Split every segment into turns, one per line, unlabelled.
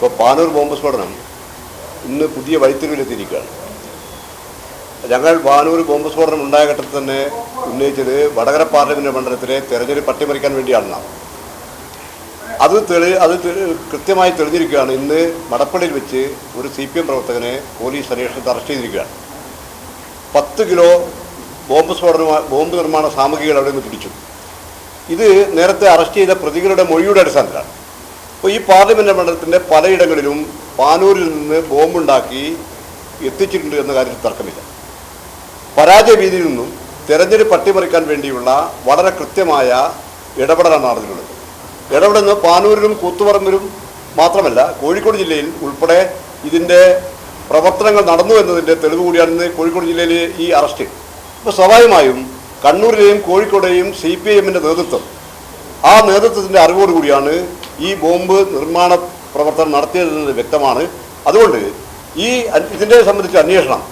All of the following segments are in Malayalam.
ഇപ്പോൾ പാനൂർ ബോംബ് സ്ഫോടനം ഇന്ന് പുതിയ വഴിത്തിരിവിലെത്തിയിരിക്കുകയാണ്. ഞങ്ങൾ പാനൂർ ബോംബ് സ്ഫോടനം ഉണ്ടായ ഘട്ടത്തിൽ തന്നെ ഉന്നയിച്ചത് വടകര പാർലമെന്റ് മണ്ഡലത്തിലെ തെരഞ്ഞെടുപ്പ് അട്ടിമറിക്കാൻ വേണ്ടിയാണെന്നാണ് അത് തെളി അത് കൃത്യമായി തെളിഞ്ഞിരിക്കുകയാണ്. ഇന്ന് മടപ്പള്ളിയിൽ വെച്ച് ഒരു സി പി എം പ്രവർത്തകനെ പോലീസ് അന്വേഷണത്തിൽ അറസ്റ്റ് ചെയ്തിരിക്കുകയാണ്. പത്ത് കിലോ ബോംബ് സ്ഫോടന ബോംബ് നിർമ്മാണ സാമഗ്രികൾ അവിടെ നിന്ന് പിടിച്ചു. ഇത് നേരത്തെ അറസ്റ്റ് ചെയ്ത പ്രതികളുടെ മൊഴിയുടെ അടിസ്ഥാനത്തിലാണ്. അപ്പോൾ ഈ പാർലമെന്റ് മണ്ഡലത്തിന്റെ പലയിടങ്ങളിലും പാനൂരിൽ നിന്ന് ബോംബുണ്ടാക്കി എത്തിച്ചിട്ടുണ്ട് എന്ന കാര്യത്തിൽ തർക്കമില്ല. പരാജയ ഭീതിയിൽ നിന്നും തെരഞ്ഞെടുപ്പ് അട്ടിമറിക്കാൻ വേണ്ടിയുള്ള വളരെ കൃത്യമായ ഇടപെടലാണ് നടന്നിട്ടുള്ളത്. ഇടപെടുന്ന പാനൂരിലും കൂത്തുപറമ്പിലും മാത്രമല്ല കോഴിക്കോട് ജില്ലയിൽ ഉൾപ്പെടെ ഇതിന്റെ പ്രവർത്തനങ്ങൾ നടന്നു എന്നതിന്റെ തെളിവ് കൂടിയാണ് കോഴിക്കോട് ജില്ലയിലെ ഈ അറസ്റ്റ്. ഇപ്പോൾ സ്വാഭാവികമായും കണ്ണൂരിലെയും കോഴിക്കോടെയും സി പി ഐ എമ്മിന്റെ നേതൃത്വം ആ നേതൃത്വത്തിന്റെ അറിവോടുകൂടിയാണ് ഈ ബോംബ് നിർമ്മാണ പ്രവർത്തനം നടത്തിയതെന്നത് വ്യക്തമാണ്. അതുകൊണ്ട് ഈ ഇതിനെ സംബന്ധിച്ച അന്വേഷണം.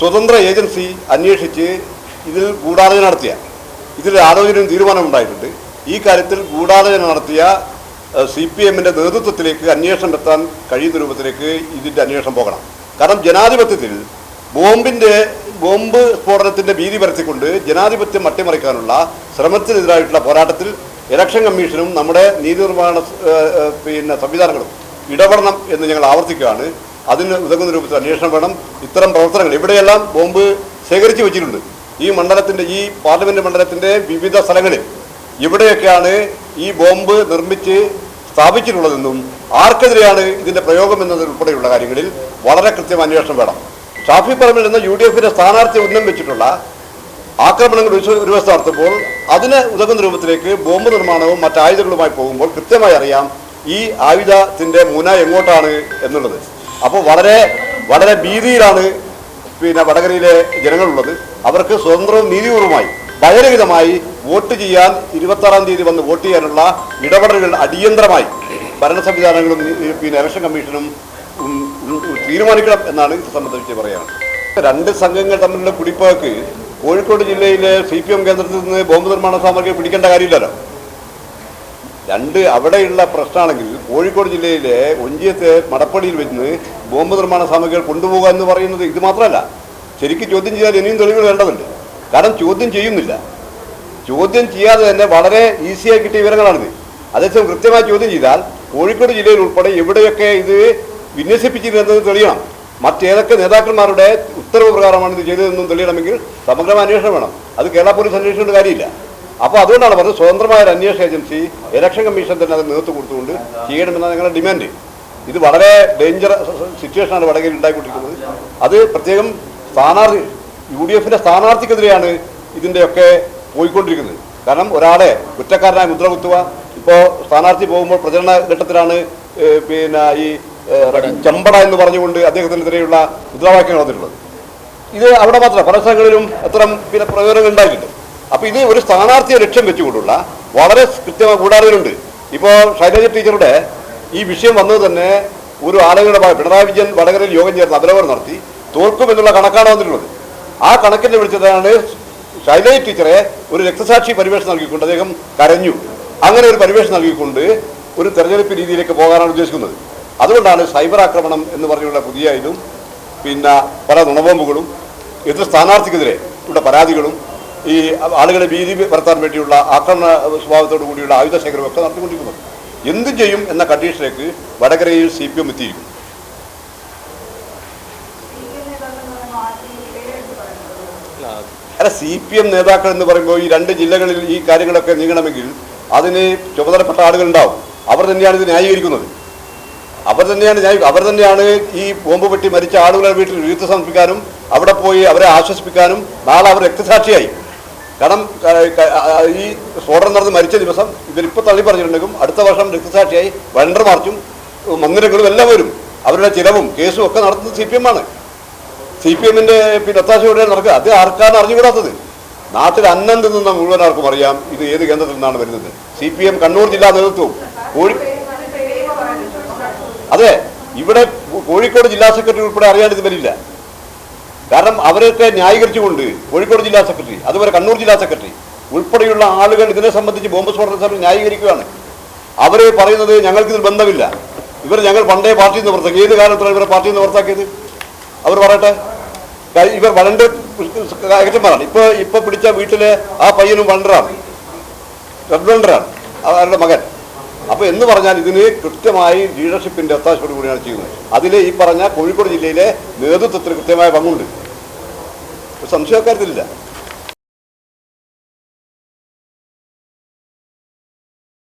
സ്വതന്ത്ര ഏജൻസി അന്വേഷിച്ച് ഇതിൽ ഗൂഢാലോചന നടത്തിയ ഇതിൽ ആലോചനയും തീരുമാനമുണ്ടായിട്ടുണ്ട് ഈ കാര്യത്തിൽ ഗൂഢാലോചന നടത്തിയ സി പി എമ്മിന്റെ നേതൃത്വത്തിലേക്ക് അന്വേഷണം എത്താൻ കഴിയുന്ന രൂപത്തിലേക്ക് ഇതിന്റെ അന്വേഷണം പോകണം. കാരണം ജനാധിപത്യത്തിൽ ബോംബിന്റെ ബോംബ് സ്ഫോടനത്തിന്റെ ഭീതി പരത്തിക്കൊണ്ട് ജനാധിപത്യം അട്ടിമറിക്കാനുള്ള ശ്രമത്തിനെതിരായിട്ടുള്ള പോരാട്ടത്തിൽ ഇലക്ഷൻ കമ്മീഷനും നമ്മുടെ നീതിനിർമ്മാണ ഏഹ്, ഏഹ്, പിന്നെ സംവിധാനങ്ങളും ഇടപെടണം എന്ന് ഞങ്ങൾ ആവർത്തിക്കുകയാണ്. അതിന് ഉതകുന്ന രൂപത്തിൽ അന്വേഷണം വേണം. ഇത്തരം പ്രവർത്തനങ്ങൾ ഇവിടെയെല്ലാം ബോംബ് ശേഖരിച്ചു വെച്ചിട്ടുണ്ട്. ഈ മണ്ഡലത്തിന്റെ ഈ പാർലമെന്റ് മണ്ഡലത്തിന്റെ വിവിധ സ്ഥലങ്ങളിൽ ഇവിടെയൊക്കെയാണ് ഈ ബോംബ് നിർമ്മിച്ച് സ്ഥാപിച്ചിട്ടുള്ളതെന്നും ആർക്കെതിരെയാണ് ഇതിന്റെ പ്രയോഗം എന്നതുൾപ്പെടെയുള്ള കാര്യങ്ങളിൽ വളരെ കൃത്യം അന്വേഷണം വേണം. ഷാഫി പറമ്പിൽ എന്ന യു ഡി എഫിന്റെ സ്ഥാനാർത്ഥി ഉന്നം വെച്ചിട്ടുള്ള ആക്രമണങ്ങൾ ഒരു വശത്ത് നടത്തുമ്പോൾ അതിന് ഉതകുന്ന രൂപത്തിലേക്ക് ബോംബ് നിർമ്മാണവും മറ്റ് ആയുധങ്ങളുമായി പോകുമ്പോൾ കൃത്യമായി അറിയാം ഈ ആയുധത്തിന്റെ മുന എങ്ങോട്ടാണ് എന്നുള്ളത്. അപ്പോൾ വളരെ വളരെ ഭീതിയിലാണ് പിന്നെ വടകരയിലെ ജനങ്ങളുള്ളത്. അവർക്ക് സ്വതന്ത്രവും നീതിപൂർവമായി ഭയരഹിതമായി വോട്ട് ചെയ്യാൻ ഇരുപത്താറാം തീയതി വന്ന് വോട്ട് ചെയ്യാനുള്ള ഇടപെടലുകൾ അടിയന്തരമായി ഭരണ സംവിധാനങ്ങളും പിന്നെ ഇലക്ഷൻ കമ്മീഷനും തീരുമാനിക്കണം എന്നാണ് ഇത് സംബന്ധിച്ച് പറയുന്നത്. രണ്ട് സംഘങ്ങൾ തമ്മിലുള്ള കുടിപ്പോക്ക് കോഴിക്കോട് ജില്ലയിലെ സി പി എം കേന്ദ്രത്തിൽ നിന്ന് ബോംബ് നിർമ്മാണ സാമഗ്രി പിടിക്കേണ്ട കാര്യമില്ലല്ലോ. രണ്ട് അവിടെയുള്ള പ്രശ്നമാണെങ്കിൽ കോഴിക്കോട് ജില്ലയിലെ ഒഞ്ചിയത്തെ മടപ്പള്ളിയിൽ വെച്ച് ബോംബ് നിർമ്മാണ സാമഗ്രികൾ കൊണ്ടുപോകുക എന്ന് പറയുന്നത് ഇത് മാത്രമല്ല. ശരിക്കും ചോദ്യം ചെയ്താൽ ഇനിയും തെളിവുകൾ വേണ്ടതുണ്ട്. കാരണം ചോദ്യം ചെയ്യുന്നില്ല. ചോദ്യം ചെയ്യാതെ തന്നെ വളരെ ഈസിയായി കിട്ടിയ വിവരങ്ങളാണിത്. അതേസമയം കൃത്യമായി ചോദ്യം ചെയ്താൽ കോഴിക്കോട് ജില്ലയിൽ ഉൾപ്പെടെ എവിടെയൊക്കെ ഇത് വിന്യസിപ്പിച്ചിരുന്നത് തെളിയണം. മറ്റേതൊക്കെ നേതാക്കന്മാരുടെ ഉത്തരവ് പ്രകാരമാണ് ഇത് ചെയ്തതെന്നും തെളിയണമെങ്കിൽ സമഗ്രമായ അന്വേഷണം വേണം. അത് കേരള പോലീസ് അന്വേഷിക്കേണ്ട കാര്യമില്ല. അപ്പോൾ അതുകൊണ്ടാണ് പറഞ്ഞത് സ്വതന്ത്രമായ ഒരു അന്വേഷണ ഏജൻസി ഇലക്ഷൻ കമ്മീഷൻ തന്നെ അത് നേതൃത്വം കൊടുത്തുകൊണ്ട് ചെയ്യണമെന്നാണ് ഞങ്ങളുടെ ഡിമാൻഡ്. ഇത് വളരെ ഡേഞ്ചർ സിറ്റുവേഷനാണ് വടകയിൽ ഉണ്ടായിക്കൊണ്ടിരിക്കുന്നത്. അത് പ്രത്യേകം സ്ഥാനാർത്ഥി യു ഡി എഫിന്റെ സ്ഥാനാർത്ഥിക്കെതിരെയാണ് ഇതിന്റെയൊക്കെ പോയിക്കൊണ്ടിരിക്കുന്നത്. കാരണം ഒരാളെ കുറ്റക്കാരനായി മുദ്ര കുത്തുക ഇപ്പോൾ സ്ഥാനാർത്ഥി പോകുമ്പോൾ പ്രചരണ ഘട്ടത്തിലാണ് പിന്നെ ഈ ചെമ്പട എന്ന് പറഞ്ഞുകൊണ്ട് അദ്ദേഹത്തിനെതിരെയുള്ള മുദ്രാവാക്യങ്ങൾ വന്നിട്ടുള്ളത് ഇത് അവിടെ മാത്രമല്ല പല സ്ഥലങ്ങളിലും അത്തരം പിന്നെ പ്രയോജനങ്ങൾ ഉണ്ടായിട്ടുണ്ട്. അപ്പോൾ ഇത് ഒരു സ്ഥാനാർത്ഥിയെ ലക്ഷ്യം വെച്ചുകൊണ്ടുള്ള വളരെ കൃത്യമായ കൂടാറുകളുണ്ട് ഇപ്പോൾ ശൈലജ ടീച്ചറുടെ ഈ വിഷയം വന്നത് തന്നെ ഒരു ആളുകളുടെ പിണറായി വിജയൻ വടകരയിൽ യോഗം ചേർന്ന് അവലോകനം നടത്തി തോൽക്കുമെന്നുള്ള കണക്കാണ് വന്നിട്ടുള്ളത്. ആ കണക്കിനെ വിളിച്ചതാണ് ശൈലജ ടീച്ചറെ ഒരു രക്തസാക്ഷി പരിവേഷം നൽകിക്കൊണ്ട് അദ്ദേഹം കരഞ്ഞു. അങ്ങനെ ഒരു പരിവേഷം നൽകിക്കൊണ്ട് ഒരു തെരഞ്ഞെടുപ്പ് രീതിയിലേക്ക് പോകാനാണ് ഉദ്ദേശിക്കുന്നത്. അതുകൊണ്ടാണ് സൈബർ ആക്രമണം എന്ന് പറഞ്ഞുള്ള പുതിയ ഇതും പിന്നെ പല നുണബോംബുകളും എതിർ സ്ഥാനാർത്ഥിക്കെതിരെ ഉള്ള പരാതികളും ഈ ആളുകളെ ഭീതി പരത്താൻ വേണ്ടിയുള്ള ആക്രമണ സ്വഭാവത്തോടു കൂടിയുള്ള ആയുധ ശേഖരം ഒക്കെ നടത്തിക്കൊണ്ടിരിക്കുന്നത്. എന്തും ചെയ്യും എന്ന കണ്ടീഷനിലേക്ക് വടകരയിൽ സി പി എം എത്തിയിരിക്കും അല്ല സി പി എം നേതാക്കൾ എന്ന് പറയുമ്പോൾ ഈ രണ്ട് ജില്ലകളിൽ ഈ കാര്യങ്ങളൊക്കെ നീങ്ങണമെങ്കിൽ അതിന് ചുമതലപ്പെട്ട ആളുകൾ ഉണ്ടാവും അവർ തന്നെയാണ് ഇത് ന്യായീകരിക്കുന്നത്. അവർ തന്നെയാണ് ഞാൻ അവർ തന്നെയാണ് ഈ ബോംബ് പെട്ടി മരിച്ച ആളുകളെ വീട്ടിൽ വീഴ്ച സമർപ്പിക്കാനും അവിടെ പോയി അവരെ ആശ്വസിപ്പിക്കാനും നാളെ അവർ രക്തസാക്ഷിയായി. കാരണം ഈ സ്ഫോടനം നടന്ന് മരിച്ച ദിവസം ഇവരിപ്പോൾ തള്ളി പറഞ്ഞിട്ടുണ്ടെങ്കിലും അടുത്ത വർഷം രക്തസാക്ഷിയായി വണ്ടർ മാർച്ചും മന്ദിരങ്ങളും എല്ലാം വരും. അവരുടെ ചിലവും കേസും ഒക്കെ നടത്തുന്നത് സി പി എം ആണ്. സി പി എമ്മിന്റെ പിന്നെ ഒത്താശയോടെ നടക്കുക? അത് ആർക്കാണ് അറിഞ്ഞുകൂടാത്തത്? നാട്ടിൽ അന്നം തിന്നുന്ന മുഴുവൻ ആർക്കും അറിയാം ഇത് ഏത് കേന്ദ്രത്തിൽ നിന്നാണ് വരുന്നത്. സി പി എം കണ്ണൂർ ജില്ലാ നേതൃത്വവും കോഴി അതെ ഇവിടെ കോഴിക്കോട് ജില്ലാ സെക്രട്ടറി ഉൾപ്പെടെ അറിയാൻ ഇത് വരില്ല. കാരണം അവരൊക്കെ ന്യായീകരിച്ചുകൊണ്ട് കോഴിക്കോട് ജില്ലാ സെക്രട്ടറി അതുപോലെ കണ്ണൂർ ജില്ലാ സെക്രട്ടറി ഉൾപ്പെടെയുള്ള ആളുകൾ ഇതിനെ സംബന്ധിച്ച് ബോംബ് സ്ഫോടന സമയം ന്യായീകരിക്കുകയാണ്. അവർ പറയുന്നത് ഞങ്ങൾക്കിതിൽ ബന്ധമില്ല. ഇവർ ഞങ്ങൾ പണ്ടേ പാർട്ടിയിൽ നിന്ന് പുറത്താക്കി. ഏത് കാലത്താണ് ഇവരെ പാർട്ടിയിൽ നിന്ന് പുറത്താക്കിയത്? അവർ പറയട്ടെ. ഇവർ വളണ്ട് ഏജന്മാരാണ് ഇപ്പോൾ ഇപ്പോൾ പിടിച്ച വീട്ടിലെ ആ പയ്യനും വണ്ടറാണ്. റെഡ് വണ്ടറാണ്. അവരുടെ മകൻ. അപ്പോൾ എന്ന് പറഞ്ഞാൽ ഇതിന് കൃത്യമായി ലീഡർഷിപ്പിന്റെ ഒത്താശയോട് കൂടിയാണ് ചെയ്യുന്നത്. അതിൽ ഈ പറഞ്ഞ കോഴിക്കോട് ജില്ലയിലെ നേതൃത്വത്തിന് കൃത്യമായ പങ്കുണ്ട്. ഒരു സംശയക്കാര്യത്തിലില്ല.